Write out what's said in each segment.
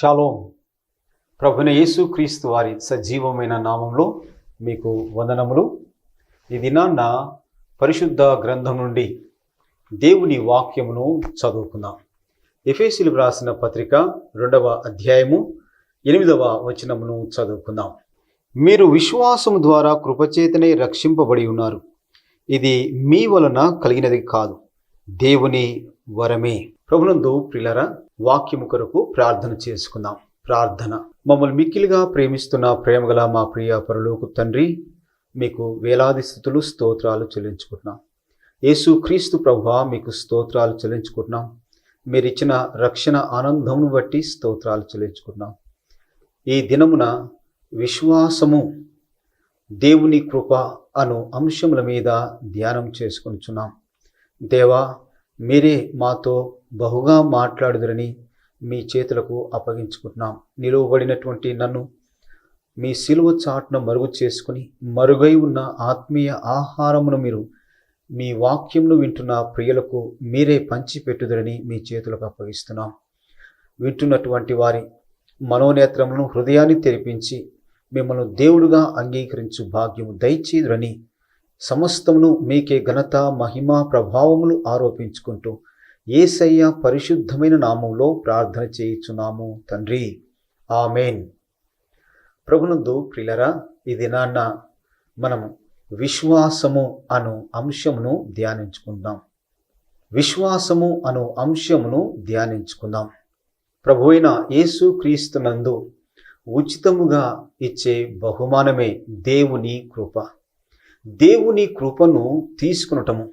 Shalom. ప్రభున యేసు క్రీస్తు వారి సజీవమైన నామంలో మీకు వందనములు. ఈ దినాన్న పరిశుద్ధ గ్రంథం నుండి దేవుని వాక్యమును చదువుకుందాం. ఎఫేసిలు వ్రాసిన పత్రిక రెండవ అధ్యాయము ఎనిమిదవ వచనమును చదువుకుందాం. మీరు విశ్వాసము ద్వారా కృపచేతనే రక్షింపబడి ఉన్నారు. ఇది మీ వలన కలిగినది కాదు. దేవుని వరమే. ప్రభునందు ప్రిలర వాక్యము కొరకు ప్రార్థన చేసుకుందాం. ప్రార్థన. మమ్మల్ని మిక్కిలిగా ప్రేమిస్తున్న ప్రేమగల మా ప్రియ పరలోకు తండ్రి మీకు వేలాది స్థుతులు స్తోత్రాలు చెల్లించుకుంటున్నాం. యేసు క్రీస్తు ప్రభు మీకు స్తోత్రాలు చెల్లించుకుంటున్నాం. మీరిచ్చిన రక్షణ ఆనందమును బట్టి స్తోత్రాలు చెల్లించుకుంటున్నాం. ఈ దినమున విశ్వాసము దేవుని కృప అను అంశముల మీద ధ్యానం చేసుకునిచున్నాం. దేవా మీరే మాతో బహుగా మాట్లాడుదురని మీ చేతులకు అప్పగించుకుంటున్నాం. నిలువబడినటువంటి నన్ను మీ సిలువ చాటున మరుగు చేసుకుని మరుగై ఉన్న ఆత్మీయ ఆహారమును మీరు మీ వాక్యంను వింటున్న ప్రియులకు మీరే పంచిపెట్టుదురని మీ చేతులకు అప్పగిస్తున్నాం. వింటున్నటువంటి వారి మనోనేత్రములను హృదయాన్ని తెరిపించి మిమ్మల్ని దేవుడుగా అంగీకరించు భాగ్యము దయచేదురని సమస్తమును మీకే ఘనత మహిమ ప్రభావములు ఆరోపించుకుంటూ ఏసయ్య పరిశుద్ధమైన నామంలో ప్రార్థన చేయుచున్నాము తండ్రి. ఆమెన్. ప్రభునందు ప్రిలరా ఈ దినాన్న మనం విశ్వాసము అను అంశమును ధ్యానించుకుందాం. విశ్వాసము అను అంశమును ధ్యానించుకుందాం. ప్రభు అయిన యేసు క్రీస్తునందు ఉచితముగా ఇచ్చే బహుమానమే దేవుని కృప. దేవుని కృపను తీసుకునటము.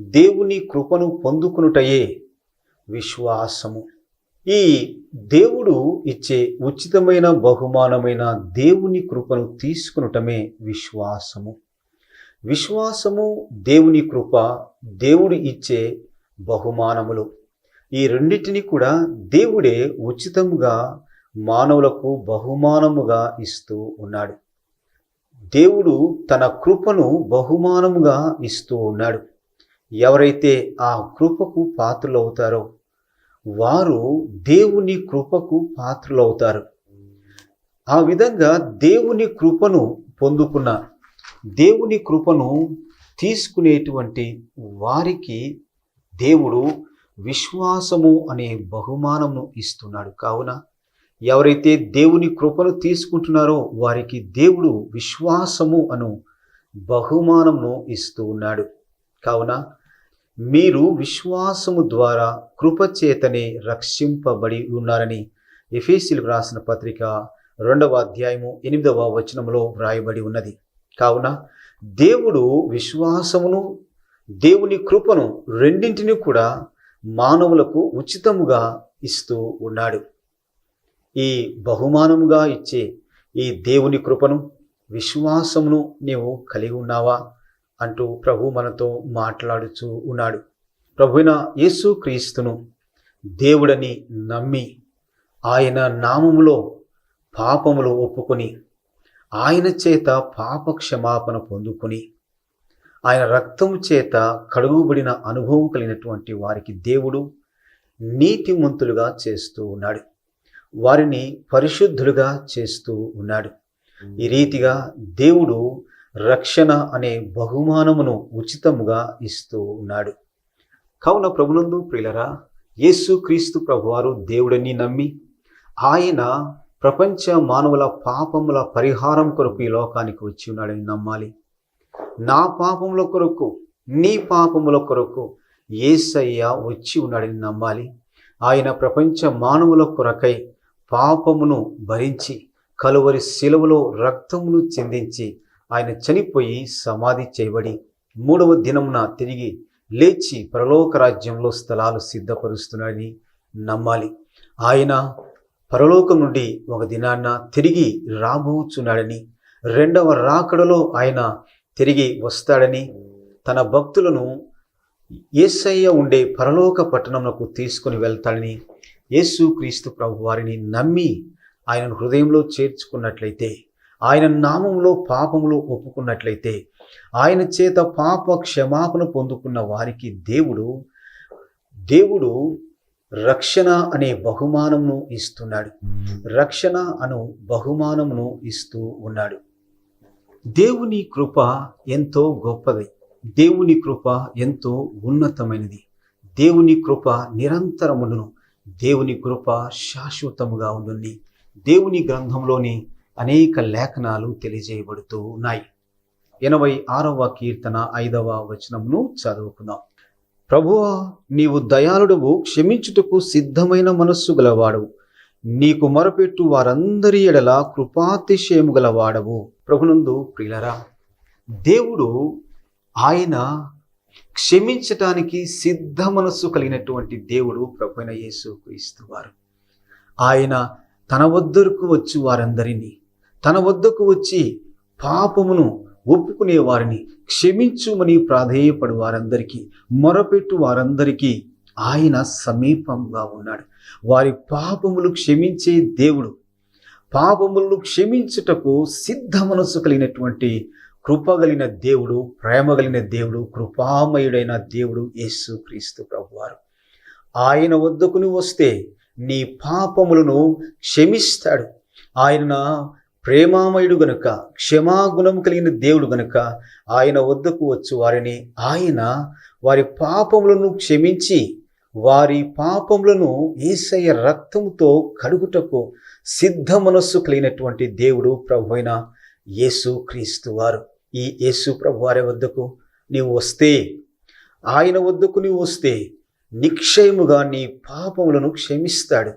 దేవుని కృపను పొందుకునుటయే విశ్వాసము. ఈ దేవుడు ఇచ్చే ఉచితమైన బహుమానమైన దేవుని కృపను తీసుకునటమే విశ్వాసము. విశ్వాసము దేవుని కృప దేవుడు ఇచ్చే బహుమానములు. ఈ రెండింటిని కూడా దేవుడే ఉచితముగా మానవులకు బహుమానముగా ఇస్తూ ఉన్నాడు. దేవుడు తన కృపను బహుమానముగా ఇస్తూ ఉన్నాడు. ఎవరైతే ఆ కృపకు పాత్రలవుతారో వారు దేవుని కృపకు పాత్రలవుతారు. ఆ విధంగా దేవుని కృపను పొందుకున్న దేవుని కృపను తీసుకునేటువంటి వారికి దేవుడు విశ్వాసము అనే బహుమానమును ఇస్తున్నాడు. కావున ఎవరైతే దేవుని కృపను తీసుకుంటున్నారో వారికి దేవుడు విశ్వాసము అను బహుమానమును ఇస్తూ ఉన్నాడు. కావున మీరు విశ్వాసము ద్వారా కృపచేతనే రక్షింపబడి ఉన్నారని ఎఫీసీలు రాసిన పత్రిక రెండవ అధ్యాయము ఎనిమిదవ వచనములో వ్రాయబడి ఉన్నది. కావున దేవుడు విశ్వాసమును దేవుని కృపను రెండింటిని కూడా మానవులకు ఉచితముగా ఇస్తూ ఉన్నాడు. ఈ బహుమానముగా ఇచ్చే ఈ దేవుని కృపను విశ్వాసమును నీవు కలిగి ఉన్నావా? అంటూ ప్రభు మనతో మాట్లాడుచూ ఉన్నాడు. ప్రభువిన యేసు క్రీస్తును దేవుడని నమ్మి ఆయన నామములో పాపములు ఒప్పుకొని ఆయన చేత పాప క్షమాపణ పొందుకొని ఆయన రక్తము చేత కడుగుబడిన అనుభవం కలిగినటువంటి వారికి దేవుడు నీతిమంతులుగా చేస్తూ ఉన్నాడు. వారిని పరిశుద్ధులుగా చేస్తూ ఉన్నాడు. ఈ రీతిగా దేవుడు రక్షణ అనే బహుమానమును ఉచితముగా ఇస్తూ ఉన్నాడు. కావున ప్రభునందు ప్రియులరా యేసు క్రీస్తు ప్రభువారు దేవుడని నమ్మి ఆయన ప్రపంచ మానవుల పాపముల పరిహారం కొరకు ఈ లోకానికి వచ్చి ఉన్నాడని నమ్మాలి. నా పాపముల కొరకు నీ పాపముల కొరకు ఏసయ్య వచ్చి ఉన్నాడని నమ్మాలి. ఆయన ప్రపంచ మానవుల కొరకై పాపమును భరించి కలువరి శిలువలో రక్తమును చెందించి ఆయన చనిపోయి సమాధి చేయబడి మూడవ దినమున తిరిగి లేచి పరలోక రాజ్యంలో స్థలాలు సిద్ధపరుస్తున్నాడని నమ్మాలి. ఆయన పరలోకం నుండి ఒక దినాన్న తిరిగి రాబోచున్నాడని రెండవ రాకడలో ఆయన తిరిగి వస్తాడని తన భక్తులను ఏసయ్య ఉండే పరలోక పట్టణంలోకి తీసుకుని వెళ్తాడని యేసు క్రీస్తు ప్రభు వారిని నమ్మి ఆయనను హృదయంలో చేర్చుకున్నట్లయితే ఆయన నామంలో పాపములు ఒప్పుకున్నట్లయితే ఆయన చేత పాప క్షమాపణ పొందుకున్న వారికి దేవుడు దేవుడు రక్షణ అనే బహుమానమును ఇస్తున్నాడు. రక్షణ అను బహుమానమును ఇస్తూ ఉన్నాడు. దేవుని కృప ఎంతో గొప్పది. దేవుని కృప ఎంతో ఉన్నతమైనది. దేవుని కృప నిరంతరమును దేవుని కృప శాశ్వతముగా ఉంటుంది దేవుని గ్రంథంలోని అనేక లేఖనాలు తెలియజేయబడుతూ ఉన్నాయి. ఎనభై ఆరవ కీర్తన ఐదవ వచనమును చదువుకుందాం. ప్రభువా నీవు దయాళుడువు క్షమించుటకు సిద్ధమైన మనస్సు గలవాడు నీకు మొరపెట్టు వారందరి ఎడల కృపాతిశయము గలవాడవు. ప్రభునందు ప్రియులరా దేవుడు ఆయన క్షమించటానికి సిద్ధ మనస్సు కలిగినటువంటి దేవుడు ప్రభుైన యేసు క్రీస్తు వారు. ఆయన తన వద్దకు వచ్చి వారందరినీ తన వద్దకు వచ్చి పాపమును ఒప్పుకునే వారిని క్షమించుమని ప్రాధేయపడు వారందరికీ మొరపెట్టు వారందరికీ ఆయన సమీపంగా ఉన్నాడు. వారి పాపములు క్షమించే దేవుడు. పాపములను క్షమించుటకు సిద్ధ మనసు కలిగినటువంటి కృపగలిగిన దేవుడు ప్రేమగలిగిన దేవుడు కృపామయుడైన దేవుడు యేసు క్రీస్తు ప్రభువారు. ఆయన వద్దకు నువ్వు వస్తే నీ పాపములను క్షమిస్తాడు. ఆయన ప్రేమామయుడు గనుక క్షమాగుణం కలిగిన దేవుడు గనుక ఆయన వద్దకు వచ్చు వారిని ఆయన వారి పాపములను క్షమించి వారి పాపములను ఏసయ్య రక్తంతో కడుగుటకు సిద్ధ మనస్సు కలిగినటువంటి దేవుడు ప్రభు అయిన యేసు క్రీస్తు వారు. ఈ యేసు ప్రభు వారి వద్దకు నీవు వస్తే ఆయన వద్దకు నీవు వస్తే నిక్షయముగా నీ పాపములను క్షమిస్తాడు.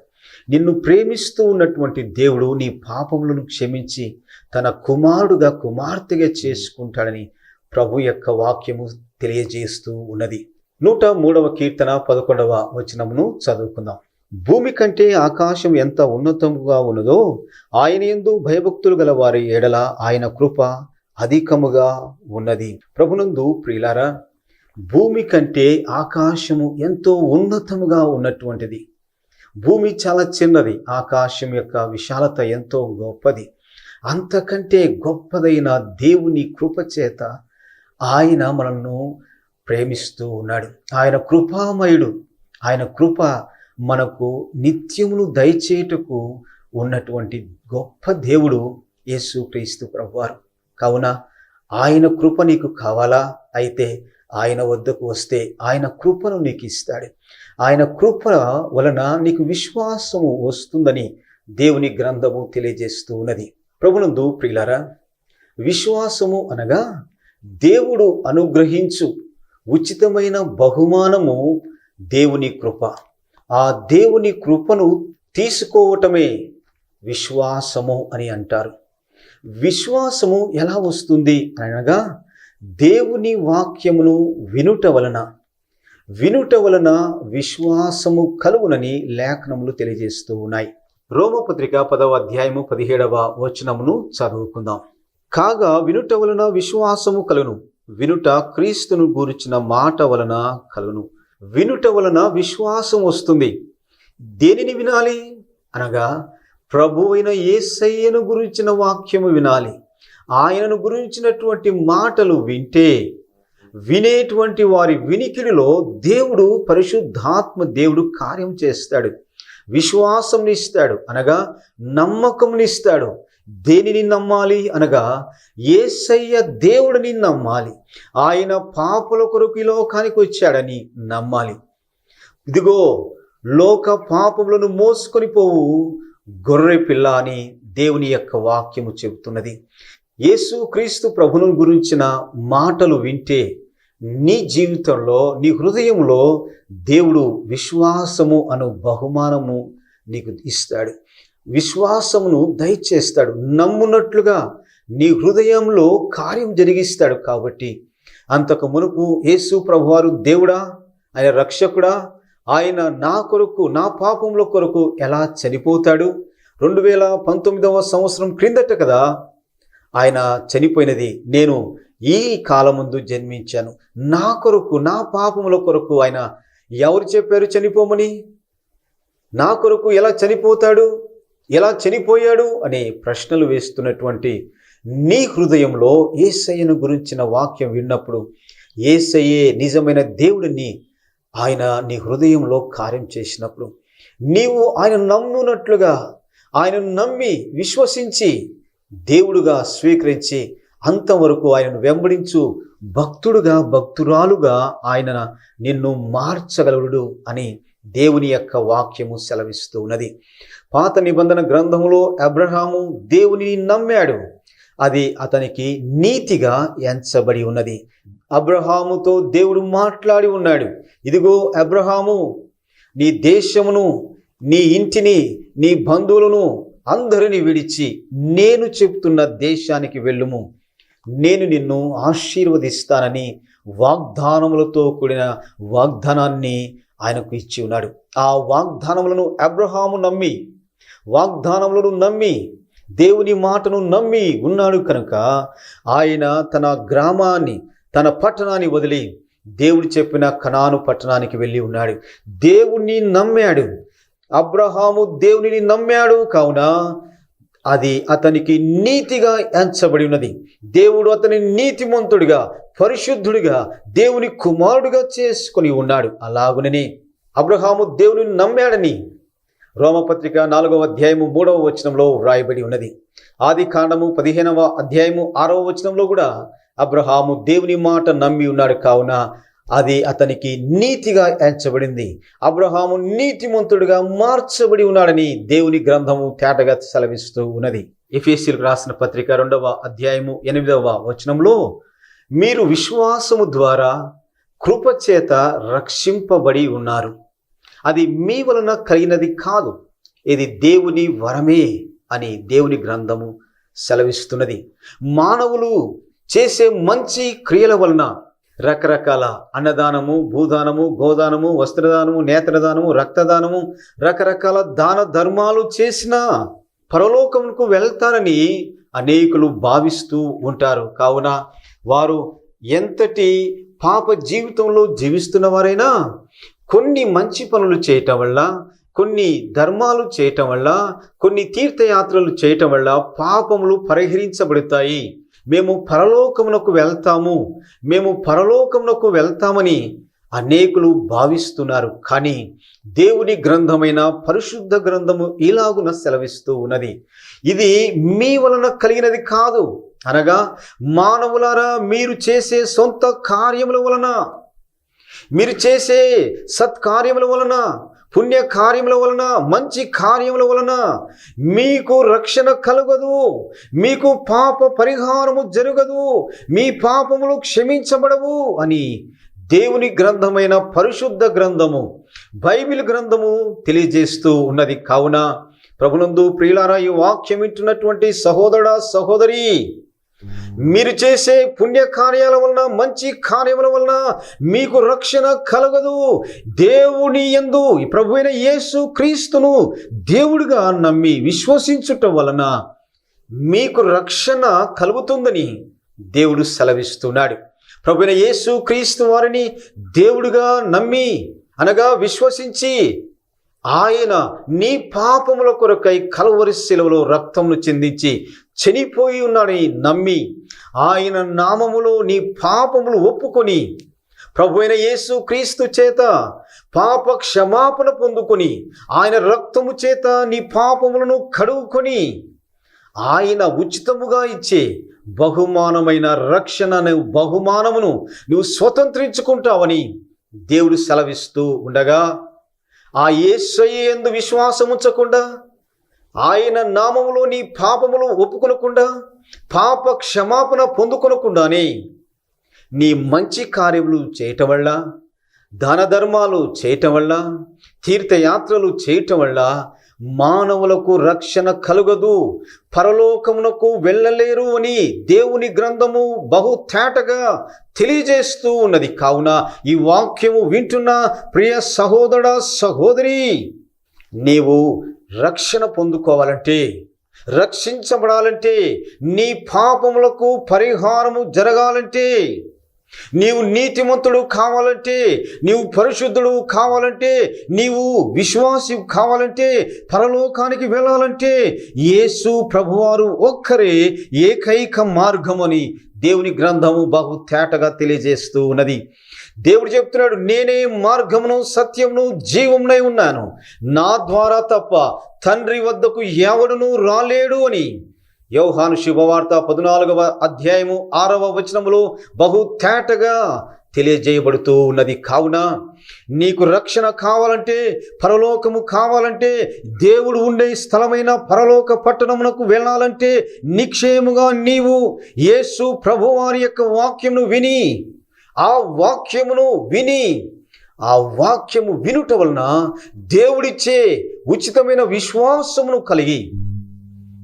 నిన్ను ప్రేమిస్తూ ఉన్నటువంటి దేవుడు నీ పాపములను క్షమించి తన కుమారుడుగా కుమార్తెగా చేసుకుంటాడని ప్రభు యొక్క వాక్యము తెలియజేస్తూ ఉన్నది. నూట మూడవ కీర్తన పదకొండవ వచనమును చదువుకుందాం. భూమి కంటే ఆకాశం ఎంత ఉన్నతముగా ఉన్నదో ఆయన ఎందు భయభక్తులు గల వారి ఎడల ఆయన కృప అధికముగా ఉన్నది. ప్రభునందు ప్రియులారా భూమి కంటే ఆకాశము ఎంతో ఉన్నతముగా ఉన్నటువంటిది. భూమి చాలా చిన్నది ఆకాశం యొక్క విశాలత ఎంతో గొప్పది. అంతకంటే గొప్పదైన దేవుని కృప చేత ఆయన మనల్ని ప్రేమిస్తూ ఉన్నాడు. ఆయన కృపామయుడు ఆయన కృప మనకు నిత్యమును దయచేటకు ఉన్నటువంటి గొప్ప దేవుడు యేసు క్రీస్తు ప్రభువారు. కావున ఆయన కృప నీకు కావాలా? అయితే ఆయన వద్దకు వస్తే ఆయన కృపను నీకు ఇస్తాడు. ఆయన కృప వలన నీకు విశ్వాసము వస్తుందని దేవుని గ్రంథము తెలియజేస్తూ ఉన్నది. ప్రభునందు ప్రియులారా విశ్వాసము అనగా దేవుడు అనుగ్రహించు ఉచితమైన బహుమానము దేవుని కృప. ఆ దేవుని కృపను తీసుకోవటమే విశ్వాసము అని అంటారు. విశ్వాసము ఎలా వస్తుంది అనగా దేవుని వాక్యమును వినుట వలన వినుట వలన విశ్వాసము కలుగునని లేఖనములు తెలియజేస్తూ ఉన్నాయి. రోమపత్రిక పదవ అధ్యాయము పదిహేడవ వచనమును చదువుకుందాం. కాగా వినుట వలన విశ్వాసము కలును వినుట క్రీస్తును గూర్చిన మాట వలన కలును వినుట వలన విశ్వాసం వస్తుంది. దేనిని వినాలి? అనగా ప్రభు అయిన ఏసయ్యను గురించిన వాక్యము వినాలి. ఆయనను గురించినటువంటి మాటలు వింటే వినేటువంటి వారి వినికిడిలో దేవుడు పరిశుద్ధాత్మ దేవుడు కార్యం చేస్తాడు. విశ్వాసంనిస్తాడు అనగా నమ్మకంనిస్తాడు దేనిని నమ్మాలి అనగా ఏసయ్య దేవుడిని నమ్మాలి. ఆయన పాపుల కొరకు ఈ లోకానికి వచ్చాడని నమ్మాలి. ఇదిగో లోక పాపములను మోసుకొని పోవు గొర్రె పిల్ల అని దేవుని యొక్క వాక్యము చెబుతున్నది. యేసు క్రీస్తు ప్రభును గురించిన మాటలు వింటే నీ జీవితంలో నీ హృదయంలో దేవుడు విశ్వాసము అను బహుమానము నీకు ఇస్తాడు. విశ్వాసమును దయచేస్తాడు. నమ్మునట్లుగా నీ హృదయంలో కార్యం జరిగిస్తాడు కాబట్టి అంతకు మునుపు యేసు ప్రభువారు దేవుడా? ఆయన రక్షకుడా? ఆయన నా కొరకు నా పాపముల కొరకు ఎలా చనిపోతాడు? రెండు వేల పంతొమ్మిదవ సంవత్సరం క్రిందట కదా ఆయన చనిపోయినది నేను ఈ కాలముందు జన్మించాను. నా కొరకు నా పాపముల కొరకు ఆయన ఎవరు చెప్పారు చనిపోమని? నా కొరకు ఎలా చనిపోతాడు? ఎలా చనిపోయాడు? అనే ప్రశ్నలు వేస్తున్నటువంటి నీ హృదయంలో ఏసయ్యను గురించిన వాక్యం విన్నప్పుడు ఏసయ్యే నిజమైన దేవుడిని ఆయన నీ హృదయంలో కార్యం చేసినప్పుడు నీవు ఆయన నమ్మునట్లుగా ఆయన నమ్మి విశ్వసించి దేవుడుగా స్వీకరించి అంతవరకు ఆయనను వెంబడించు భక్తుడుగా భక్తురాలుగా ఆయన నిన్ను మార్చగలడు అని దేవుని యొక్క వాక్యము సెలవిస్తూ ఉన్నది. పాత నిబంధన గ్రంథంలో అబ్రహాము దేవుని నమ్మాడు. అది అతనికి నీతిగా ఎంచబడి ఉన్నది. అబ్రహాముతో దేవుడు మాట్లాడి ఉన్నాడు. ఇదిగో అబ్రహాము నీ దేశమును నీ ఇంటిని నీ బంధువులను అందరిని విడిచి నేను చెప్తున్న దేశానికి వెళ్ళుము. నేను నిన్ను ఆశీర్వదిస్తానని వాగ్దానములతో కూడిన వాగ్దానాన్ని ఆయనకు ఇచ్చి ఉన్నాడు. ఆ వాగ్దానములను అబ్రహాము నమ్మి వాగ్దానములను నమ్మి దేవుని మాటను నమ్మి ఉన్నాడు కనుక ఆయన తన గ్రామాన్ని తన పట్టణాన్ని వదిలి దేవుడు చెప్పిన కణాను పట్టణానికి వెళ్ళి ఉన్నాడు. దేవుణ్ణి నమ్మాడు. అబ్రహాము దేవునిని నమ్మాడు. కావున అది అతనికి నీతిగా ఎంచబడి ఉన్నది. దేవుడు అతని నీతిమంతుడిగా పరిశుద్ధుడిగా దేవుని కుమారుడిగా చేసుకొని ఉన్నాడు. అలాగునని అబ్రహాము దేవుని నమ్మాడని రోమపత్రిక నాలుగవ అధ్యాయము మూడవ వచనంలో వ్రాయబడి ఉన్నది. ఆది కాండము పదిహేనవ అధ్యాయము ఆరవ వచనంలో కూడా అబ్రహాము దేవుని మాట నమ్మి ఉన్నాడు. కావున అది అతనికి నీతిగా ఎంచబడింది. అబ్రహాము నీతిమంతుడిగా మార్చబడి ఉన్నాడని దేవుని గ్రంథము తేటగా సెలవిస్తూ ఉన్నది. ఎఫ్ఎస్సీలకు రాసిన పత్రిక రెండవ అధ్యాయము ఎనిమిదవ వచనంలో మీరు విశ్వాసము ద్వారా కృపచేత రక్షింపబడి ఉన్నారు. అది మీ వలన కలిగినది కాదు. ఇది దేవుని వరమే అని దేవుని గ్రంథము సెలవిస్తున్నది. మానవులు చేసే మంచి క్రియల వలన రకరకాల అన్నదానము భూదానము గోదానము వస్త్రదానము నేత్రదానము రక్తదానము రకరకాల దాన ధర్మాలు చేసిన పరలోకముకు వెళ్తారని అనేకులు భావిస్తూ ఉంటారు. కావున వారు ఎంతటి పాప జీవితంలో జీవిస్తున్న వారైనా కొన్ని మంచి పనులు చేయటం వల్ల కొన్ని ధర్మాలు చేయటం వల్ల కొన్ని తీర్థయాత్రలు చేయటం వల్ల పాపములు పరిహరించబడతాయి. మేము పరలోకమునకు వెళ్తాము. మేము పరలోకమునకు వెళ్తామని అనేకులు భావిస్తున్నారు. కానీ దేవుని గ్రంథమైన పరిశుద్ధ గ్రంథము ఇలాగున సెలవిస్తూ ఉన్నది. ఇది మీ వలన కలిగినది కాదు. అనగా మానవులారా మీరు చేసే సొంత కార్యముల వలన మీరు చేసే సత్కార్యముల వలన పుణ్య కార్యముల వలన మంచి కార్యముల వలన మీకు రక్షణ కలగదు. మీకు పాప పరిహారము జరగదు. మీ పాపములు క్షమించబడవు అని దేవుని గ్రంథమైన పరిశుద్ధ గ్రంథము బైబిల్ గ్రంథము తెలియజేస్తూ ఉన్నది. కావున ప్రభునందు ప్రియులారా ఈ వాక్యం వింటున్నటువంటి సహోదరా సహోదరి మీరు చేసే పుణ్య కార్యాల వలన మంచి కార్యముల వలన మీకు రక్షణ కలగదు. దేవుని యందు ప్రభు అయిన యేసు క్రీస్తును దేవుడిగా నమ్మి విశ్వసించుట వలన మీకు రక్షణ కలుగుతుందని దేవుడు సెలవిస్తున్నాడు. ప్రభు అయిన యేసు క్రీస్తు వారిని దేవుడిగా నమ్మి అనగా విశ్వసించి ఆయన నీ పాపముల కొరకై కలవరి శిలువలో రక్తమును చెందించి చనిపోయి ఉన్నాడని నమ్మి ఆయన నామములో నీ పాపములు ఒప్పుకొని ప్రభు అయిన యేసు క్రీస్తు చేత పాప క్షమాపణ పొందుకొని ఆయన రక్తము చేత నీ పాపములను కడుగుకొని ఆయన ఉచితముగా ఇచ్చే బహుమానమైన రక్షణ నువ్వు బహుమానమును నువ్వు స్వతంత్రించుకుంటావని దేవుడు సెలవిస్తూ ఉండగా ఆ యేసయ్య ఎందు విశ్వాసం ఉంచకుండా ఆయన నామములో నీ పాపములు ఒప్పుకొనకుండా పాప క్షమాపణ పొందుకొనకుండానే నీ మంచి కార్యములు చేయటం వల్ల దాన ధర్మాలు చేయటం వల్ల తీర్థయాత్రలు చేయటం వల్ల మానవులకు రక్షణ కలుగదు. పరలోకమునకు వెళ్ళలేరు అని దేవుని గ్రంథము బహు తేటగా తెలియజేస్తూ ఉన్నది. కావున ఈ వాక్యము వింటున్న ప్రియ సహోదర సహోదరి నీవు రక్షణ పొందుకోవాలంటే రక్షించబడాలంటే నీ పాపములకు పరిహారము జరగాలంటే నీవు నీతిమంతుడు కావాలంటే నీవు పరిశుద్ధుడు కావాలంటే నీవు విశ్వాసి కావాలంటే పరలోకానికి వెళ్ళాలంటే యేసు ప్రభువారు ఒక్కరే ఏకైక మార్గమని దేవుని గ్రంథము బహు తేటగా తెలియజేస్తూ ఉన్నది. దేవుడు చెప్తున్నాడు నేనే మార్గమును సత్యమును జీవమునై ఉన్నాను. నా ద్వారా తప్ప తండ్రి వద్దకు ఎవడును రాలేడు అని యౌహాను శుభవార్త పద్నాలుగవ అధ్యాయము ఆరవ వచనములో బహు తేటగా తెలియజేయబడుతూ ఉన్నది. కావున నీకు రక్షణ కావాలంటే పరలోకము కావాలంటే దేవుడు ఉండే స్థలమైన పరలోక పట్టణమునకు వెళ్ళాలంటే నిక్షేముగా నీవు యేసు ప్రభువారి యొక్క వాక్యమును విని ఆ వాక్యమును విని ఆ వాక్యము వినుట వలన దేవుడిచ్చే ఉచితమైన విశ్వాసమును కలిగి.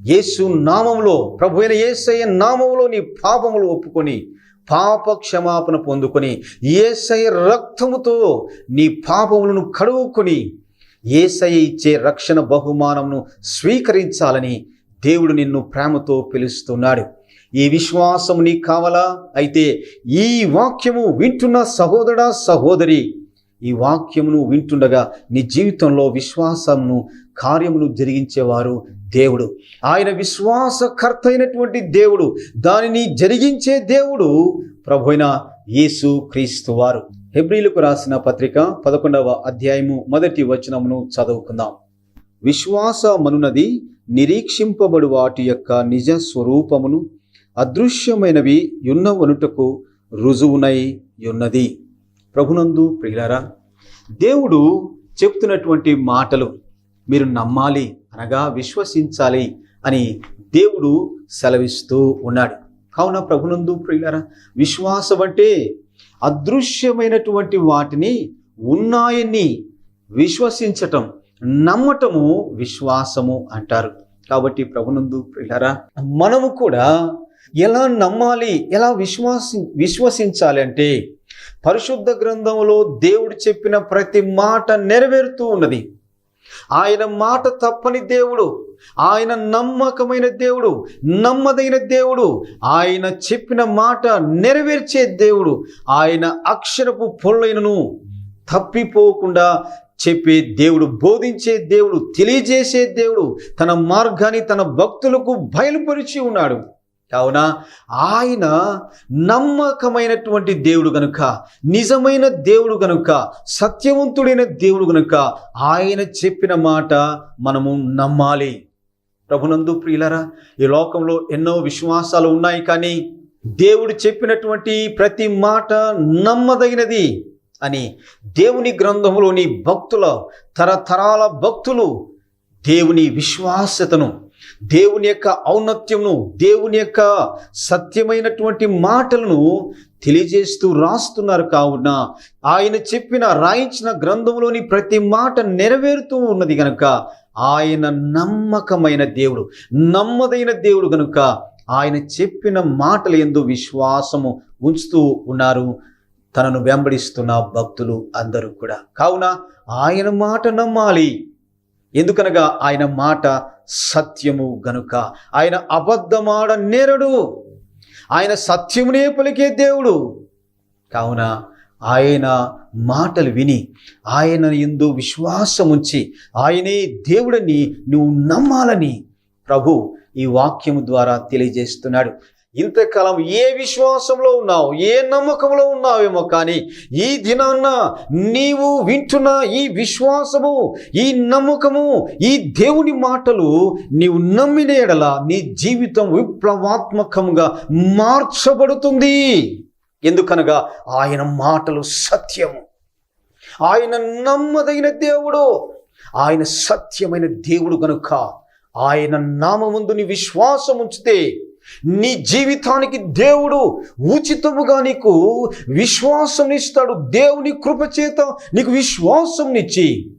యేసు నామములో ప్రభు అయిన ఏసయ్య నామములో నీ పాపములు ఒప్పుకొని పాప క్షమాపణ పొందుకొని ఏసయ్య రక్తముతో నీ పాపములను కడుగుకొని ఏసయ్య ఇచ్చే రక్షణ బహుమానమును స్వీకరించాలని దేవుడు నిన్ను ప్రేమతో పిలుస్తున్నాడు. ఈ విశ్వాసము నీకు కావాలా? అయితే ఈ వాక్యము వింటున్న సహోదరా సహోదరి ఈ వాక్యమును వింటుండగా నీ జీవితంలో విశ్వాసమును కార్యమును జరిగించేవారు దేవుడు. ఆయన విశ్వాసకర్త అయినటువంటి దేవుడు దానిని జరిగించే దేవుడు ప్రభు అయిన యేసు క్రీస్తు వారు. హెబ్రిలకు రాసిన పత్రిక పదకొండవ అధ్యాయము మొదటి వచనమును చదువుకుందాం. విశ్వాసమనున్నది నిరీక్షింపబడు వాటి యొక్క నిజ స్వరూపమును అదృశ్యమైనవి యున్నవనుటకు రుజువునై ఉన్నది ప్రభునందు ప్రియులారా దేవుడు చెప్తున్నటువంటి మాటలు మీరు నమ్మాలి అనగా విశ్వసించాలి అని దేవుడు సెలవిస్తూ ఉన్నాడు. కావున ప్రభునందు ప్రియులారా విశ్వాసం అంటే అదృశ్యమైనటువంటి వాటిని ఉన్నాయని విశ్వసించటం నమ్మటము విశ్వాసము అంటారు. కాబట్టి ప్రభునందు ప్రియులారా మనము కూడా ఎలా నమ్మాలి? ఎలా విశ్వాసి విశ్వసించాలి అంటే పరిశుద్ధ గ్రంథంలో దేవుడు చెప్పిన ప్రతి మాట నెరవేరుతూ ఉన్నది. ఆయన మాట తప్పని దేవుడు ఆయన నమ్మకమైన దేవుడు నమ్మదైన దేవుడు ఆయన చెప్పిన మాట నెరవేర్చే దేవుడు ఆయన అక్షరపు పొల్లైనను తప్పిపోకుండా చెప్పే దేవుడు బోధించే దేవుడు తెలియజేసే దేవుడు తన మార్గాన్ని తన భక్తులకు బయలుపరిచి ఉన్నాడు. కావున ఆయన నమ్మకమైనటువంటి దేవుడు గనుక నిజమైన దేవుడు గనుక సత్యవంతుడైన దేవుడు గనుక ఆయన చెప్పిన మాట మనము నమ్మాలి. ప్రభునందు ప్రియులరా ఈ లోకంలో ఎన్నో విశ్వాసాలు ఉన్నాయి కానీ దేవుడు చెప్పినటువంటి ప్రతి మాట నమ్మదగినది అని దేవుని గ్రంథంలోని భక్తుల తరతరాల భక్తులు దేవుని విశ్వాసతను దేవుని యొక్క ఔన్నత్యమును దేవుని యొక్క సత్యమైనటువంటి మాటలను తెలియజేస్తూ రాస్తున్నారు కావున. ఆయన చెప్పిన రాయించిన గ్రంథంలోని ప్రతి మాట నెరవేరుతూ ఉన్నది గనుక ఆయన నమ్మకమైన దేవుడు నమ్మదైన దేవుడు గనుక ఆయన చెప్పిన మాటలు ఎందు విశ్వాసము ఉంచుతూ ఉన్నారు. తనను వెంబడిస్తున్న భక్తులు అందరూ కూడా. కావున ఆయన మాట నమ్మాలి. ఎందుకనగా ఆయన మాట సత్యము గనుక. ఆయన అబద్ధమాడ నేరడు. ఆయన సత్యమునే పలికే దేవుడు. కావున ఆయన మాటలు విని ఆయన ఎందు విశ్వాసముంచి ఆయనే దేవుడని నువ్వు నమ్మాలని ప్రభు ఈ వాక్యము ద్వారా తెలియజేస్తున్నాడు. ఇంతకాలం ఏ విశ్వాసంలో ఉన్నావు? ఏ నమ్మకంలో ఉన్నావేమో కానీ ఈ దినాన్న నీవు వింటున్న ఈ విశ్వాసము ఈ నమ్మకము ఈ దేవుని మాటలు నీవు నమ్మిన ఎడల నీ జీవితం విప్లవాత్మకంగా మార్చబడుతుంది. ఎందుకనగా ఆయన మాటలు సత్యము. ఆయన నమ్మదగిన దేవుడు. ఆయన సత్యమైన దేవుడు కనుక ఆయన నామముందు నీ విశ్వాసం ఉంచితే నీ జీవితానికి దేవుడు ఉచితముగా నీకు విశ్వాసం ఇస్తాడు దేవుని కృపచేత నీకు విశ్వాసం ఇచ్చి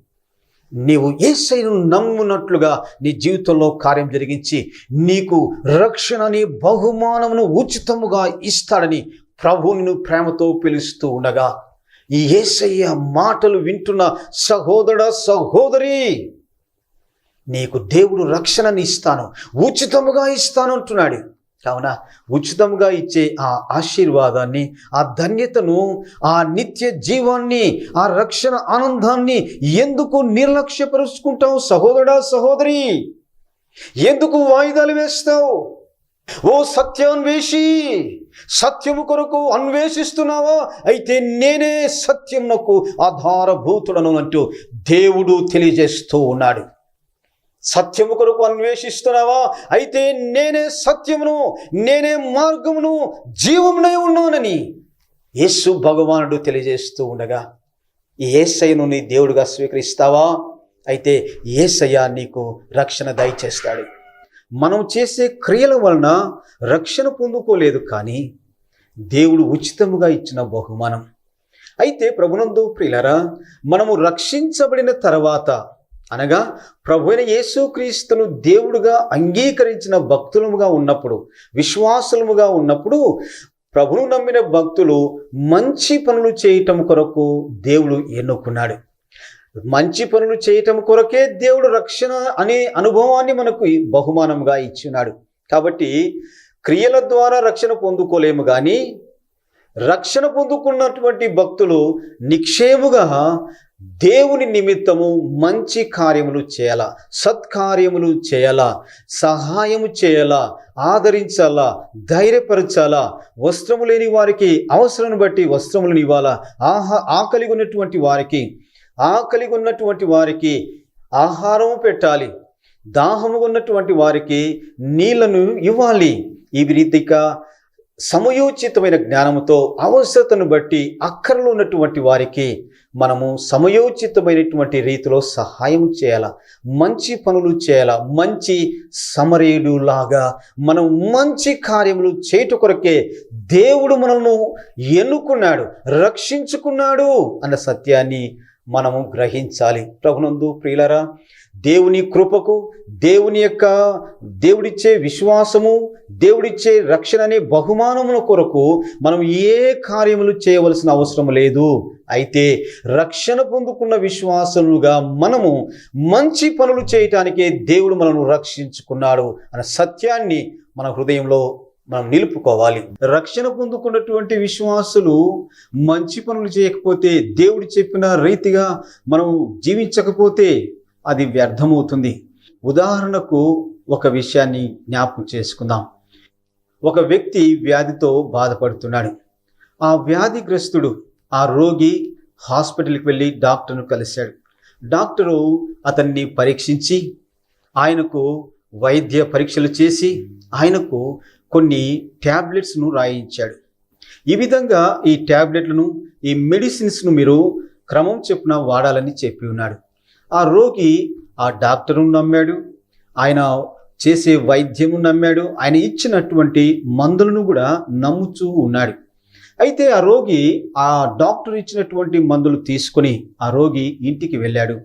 నీవు ఏసైను నమ్మునట్లుగా నీ జీవితంలో కార్యం జరిగించి నీకు రక్షణ బహుమానమును ఉచితముగా ఇస్తాడని ప్రభు నిన్ను ప్రేమతో పిలుస్తూ ఉండగా ఈ ఏసయ్య మాటలు వింటున్న సహోదర సహోదరి నీకు దేవుడు రక్షణని ఇస్తాను ఉచితముగా ఇస్తాను అంటున్నాడు. కావున ఉచితంగా ఇచ్చే ఆ ఆశీర్వాదాన్ని ఆ ధన్యతను ఆ నిత్య జీవాన్ని ఆ రక్షణ ఆనందాన్ని ఎందుకు నిర్లక్ష్యపరుచుకుంటావు సహోదరా సహోదరి? ఎందుకు వాయిదాలు వేస్తావు? ఓ సత్యాన్వేషి సత్యము కొరకు అన్వేషిస్తున్నావా? అయితే నేనే సత్యమునకు ఆధారభూతుడను అంటూ దేవుడు తెలియజేస్తూ ఉన్నాడు. సత్యము కొరకు అన్వేషిస్తున్నావా? అయితే నేనే సత్యమును నేనే మార్గమును జీవమునే ఉన్నానని యేసు భగవానుడు తెలియజేస్తూ ఉండగా ఏసయ్యను నీ దేవుడిగా స్వీకరిస్తావా? అయితే ఏసయ్య నీకు రక్షణ దయచేస్తాడు. మనం చేసే క్రియల వలన రక్షణ పొందుకోలేదు కానీ దేవుడు ఉచితముగా ఇచ్చిన బహుమానం. అయితే ప్రభునందు ప్రియులరా మనము రక్షించబడిన తర్వాత అనగా ప్రభు అయిన యేసుక్రీస్తును దేవుడుగా అంగీకరించిన భక్తులముగా ఉన్నప్పుడు విశ్వాసులముగా ఉన్నప్పుడు ప్రభును నమ్మిన భక్తులు మంచి పనులు చేయటం కొరకు దేవుడు ఎన్నుకున్నాడు. మంచి పనులు చేయటం కొరకే దేవుడు రక్షణ అనే అనుభవాన్ని మనకు బహుమానంగా ఇచ్చినాడు. కాబట్టి క్రియల ద్వారా రక్షణ పొందుకోలేము కానీ రక్షణ పొందుకున్నటువంటి భక్తులు నిక్షేముగా దేవుని నిమిత్తము మంచి కార్యములు చేయాలా? సత్కార్యములు చేయాలా? సహాయము చేయాలా? ఆదరించాలా? ధైర్యపరచాలా? వస్త్రము లేని వారికి అవసరాన్ని బట్టి వస్త్రములను ఇవ్వాలా? ఆహా ఆకలి ఉన్నటువంటి వారికి ఆకలి ఉన్నటువంటి వారికి ఆహారము పెట్టాలి. దాహము ఉన్నటువంటి వారికి నీళ్ళను ఇవ్వాలి. ఈ రీతిగా సమయోచితమైన జ్ఞానముతో అవసరతను బట్టి అక్కరలో ఉన్నటువంటి వారికి మనము సమయోచితమైనటువంటి రీతిలో సహాయం చేయాలా? మంచి పనులు చేయాలా? మంచి సమరేయుడులాగా మనం మంచి కార్యములు చేయుట కొరకే దేవుడు మనల్ని ఎన్నుకున్నాడు రక్షించుకున్నాడు అన్న సత్యాన్ని మనము గ్రహించాలి. ప్రభునందు ప్రియులరా దేవుని కృపకు దేవుని యొక్క దేవుడిచ్చే విశ్వాసము దేవుడిచ్చే రక్షణ అనే బహుమానముల కొరకు మనం ఏ కార్యములు చేయవలసిన అవసరం లేదు. అయితే రక్షణ పొందుకున్న విశ్వాసములుగా మనము మంచి పనులు చేయటానికే దేవుడు మనను రక్షించుకున్నాడు అనే సత్యాన్ని మన హృదయంలో మనం నిలుపుకోవాలి. రక్షణ పొందుకున్నటువంటి విశ్వాసులు మంచి పనులు చేయకపోతే దేవుడు చెప్పిన రీతిగా మనం జీవించకపోతే అది వ్యర్థమవుతుంది. ఉదాహరణకు ఒక విషయాన్ని జ్ఞాపకం చేసుకుందాం. ఒక వ్యక్తి వ్యాధితో బాధపడుతున్నాడు. ఆ వ్యాధిగ్రస్తుడు ఆ రోగి హాస్పిటల్కి వెళ్ళి డాక్టర్ను కలిశాడు. డాక్టరు అతన్ని పరీక్షించి ఆయనకు వైద్య పరీక్షలు చేసి ఆయనకు కొన్ని ట్యాబ్లెట్స్ను రాయించాడు. ఈ విధంగా ఈ ట్యాబ్లెట్లను ఈ మెడిసిన్స్ను మీరు క్రమం చెప్పున వాడాలని చెప్పి ఉన్నాడు. ఆ రోగి ఆ డాక్టరు నమ్మాడు. ఆయన చేసే వైద్యము నమ్మాడు. ఆయన ఇచ్చినటువంటి మందులను కూడా నమ్ముతూ ఉన్నాడు. అయితే ఆ రోగి ఆ డాక్టర్ ఇచ్చినటువంటి మందులు తీసుకొని ఆ రోగి ఇంటికి వెళ్ళాడు.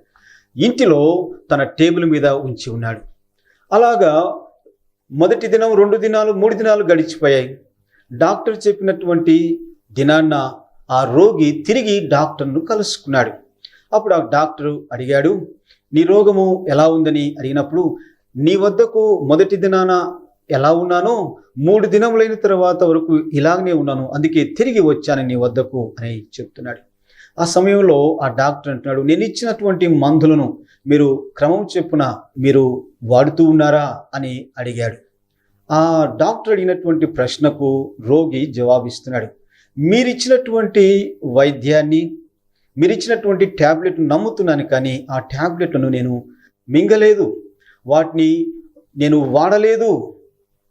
ఇంటిలో తన టేబుల్ మీద ఉంచి ఉన్నాడు. అలాగా మొదటి దినం రెండు దినాలు మూడు దినాలు గడిచిపోయాయి. డాక్టర్ చెప్పినటువంటి దినాన్న ఆ రోగి తిరిగి డాక్టర్ను కలుసుకున్నాడు. అప్పుడు ఆ డాక్టరు అడిగాడు నీ రోగము ఎలా ఉందని అడిగినప్పుడు నీ వద్దకు మొదటి దినాన ఎలా ఉన్నానో మూడు దినములైన తర్వాత వరకు ఇలాగనే ఉన్నాను అందుకే తిరిగి వచ్చాను నీ వద్దకు అని చెప్తున్నాడు. ఆ సమయంలో ఆ డాక్టర్ అంటున్నాడు నేను ఇచ్చినటువంటి మందులను మీరు క్రమం చెప్పున మీరు వాడుతూ ఉన్నారా? అని అడిగాడు. ఆ డాక్టర్ అడిగినటువంటి ప్రశ్నకు రోగి జవాబిస్తున్నాడు మీరిచ్చినటువంటి వైద్యాన్ని మీరు ఇచ్చినటువంటి ట్యాబ్లెట్ నమ్ముతున్నాను కానీ ఆ ట్యాబ్లెట్లను నేను మింగలేదు. వాటిని నేను వాడలేదు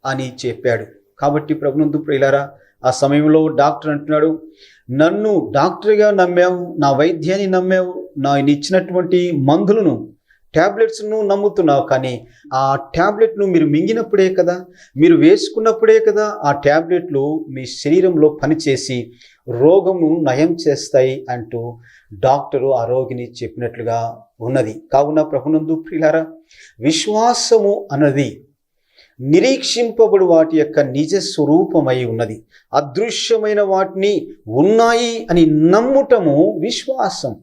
అని చెప్పాడు. కాబట్టి ప్రభునందు ప్రియులారా ఆ సమయంలో డాక్టర్ అంటున్నాడు నన్ను డాక్టర్గా నమ్మావు నా వైద్యాన్ని నమ్మావు నా ఇచ్చినటువంటి మందులను ట్యాబ్లెట్స్ను నమ్ముతున్నావు కానీ ఆ ట్యాబ్లెట్ను మీరు మింగినప్పుడే కదా? మీరు వేసుకున్నప్పుడే కదా ఆ ట్యాబ్లెట్లు మీ శరీరంలో పనిచేసి రోగమును నయం చేస్తాయి అంటూ డాక్టరు ఆ రోగిని చెప్పినట్లుగా ఉన్నది. కావున ప్రభునందు ప్రియులారా విశ్వాసము అన్నది నిరీక్షింపబడు వాటి యొక్క నిజ స్వరూపమై ఉన్నది. అదృశ్యమైన వాటిని ఉన్నాయి అని నమ్ముటము విశ్వాసం.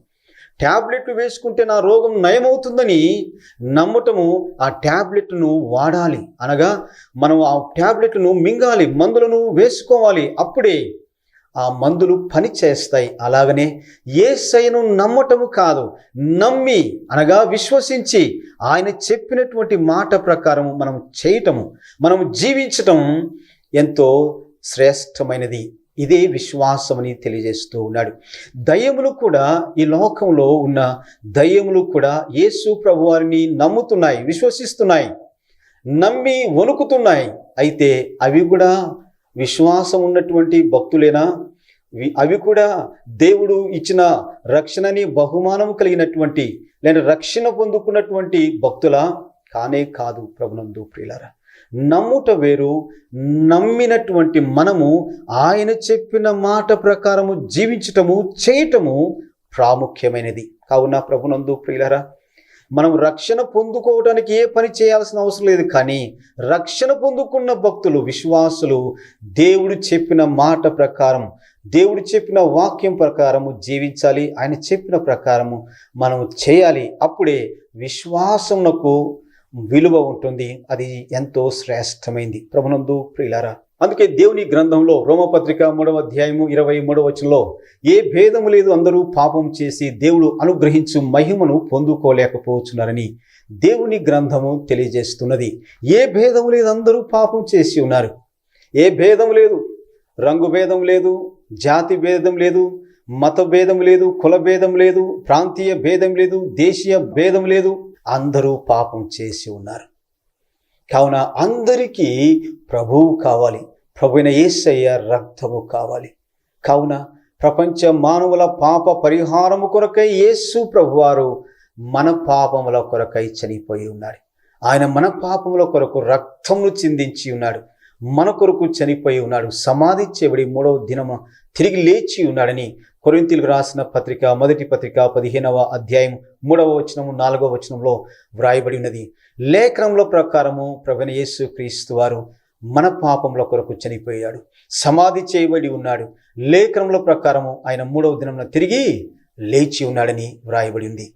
ట్యాబ్లెట్లు వేసుకుంటే నా రోగం నయమవుతుందని నమ్మటము ఆ ట్యాబ్లెట్ను వాడాలి. అనగా మనం ఆ ట్యాబ్లెట్ను మింగాలి మందులను వేసుకోవాలి. అప్పుడే ఆ మందులు పని చేస్తాయి అలాగనే ఏసయ్యను నమ్మటము కాదు నమ్మి అనగా విశ్వసించి ఆయన చెప్పినటువంటి మాట ప్రకారం మనం చేయటము మనం జీవించటం ఎంతో శ్రేష్టమైనది. ఇదే విశ్వాసం అని తెలియజేస్తూ ఉన్నాడు. దయ్యములు కూడా ఈ లోకంలో ఉన్న దయ్యములు కూడా యేసు ప్రభువారిని నమ్ముతున్నాయి విశ్వసిస్తున్నాయి నమ్మి వణుకుతున్నాయి. అయితే అవి కూడా విశ్వాసం ఉన్నటువంటి భక్తులేనా? అవి కూడా దేవుడు ఇచ్చిన రక్షణని బహుమానం కలిగినటువంటి లేదా రక్షణ పొందుకున్నటువంటి భక్తుల? కానే కాదు ప్రభునందు ప్రియులరా. నమ్ముట వేరు నమ్మినటువంటి మనము ఆయన చెప్పిన మాట ప్రకారము జీవించటము చేయటము ప్రాముఖ్యమైనది. కావున ప్రభునందు ప్రియులరా మనం రక్షణ పొందుకోవడానికి ఏ పని చేయాల్సిన అవసరం లేదు కానీ రక్షణ పొందుకున్న భక్తులు విశ్వాసులు దేవుడు చెప్పిన మాట ప్రకారం దేవుడు చెప్పిన వాక్యం ప్రకారము జీవించాలి. ఆయన చెప్పిన ప్రకారము మనం చేయాలి. అప్పుడే విశ్వాసమునకు విలువ ఉంటుంది. అది ఎంతో శ్రేష్టమైంది. ప్రభునందు ప్రియులారా అందుకే దేవుని గ్రంథంలో రోమపత్రిక మూడవ అధ్యాయము ఇరవై మూడవ వచనంలో ఏ భేదము లేదు అందరూ పాపం చేసి దేవుడు అనుగ్రహించు మహిమను పొందుకోలేకపోతున్నారని దేవుని గ్రంథము తెలియజేస్తున్నది. ఏ భేదం లేదు అందరూ పాపం చేసి ఉన్నారు. ఏ భేదం లేదు రంగు భేదం లేదు జాతి భేదం లేదు మత భేదం లేదు కుల భేదం లేదు ప్రాంతీయ భేదం లేదు దేశీయ భేదం లేదు అందరూ పాపం చేసి ఉన్నారు. కావున అందరికీ ప్రభువు కావాలి. ప్రభువైన ఏసయ్య రక్తము కావాలి. కావున ప్రపంచ మానవుల పాప పరిహారము కొరకై యేసు ప్రభువారు మన పాపముల కొరకై చనిపోయి ఉన్నారు. ఆయన మన పాపముల కొరకు రక్తమును చిందించి ఉన్నాడు. మన కొరకు చనిపోయి ఉన్నాడు. సమాధి చేయబడి మూడవ దినము తిరిగి లేచి ఉన్నాడని కొరింతీలకు రాసిన పత్రిక మొదటి పత్రిక పదిహేనవ అధ్యాయం మూడవ వచనము నాలుగవ వచనంలో వ్రాయబడి ఉన్నది. లేఖనంలో ప్రకారము ప్రవీణ యేసు క్రీస్తు వారు మన పాపముల కొరకు చనిపోయాడు. సమాధి చేయబడి ఉన్నాడు. లేఖనంలో ప్రకారము ఆయన మూడవ దినమున తిరిగి లేచి ఉన్నాడని వ్రాయబడి ఉంది.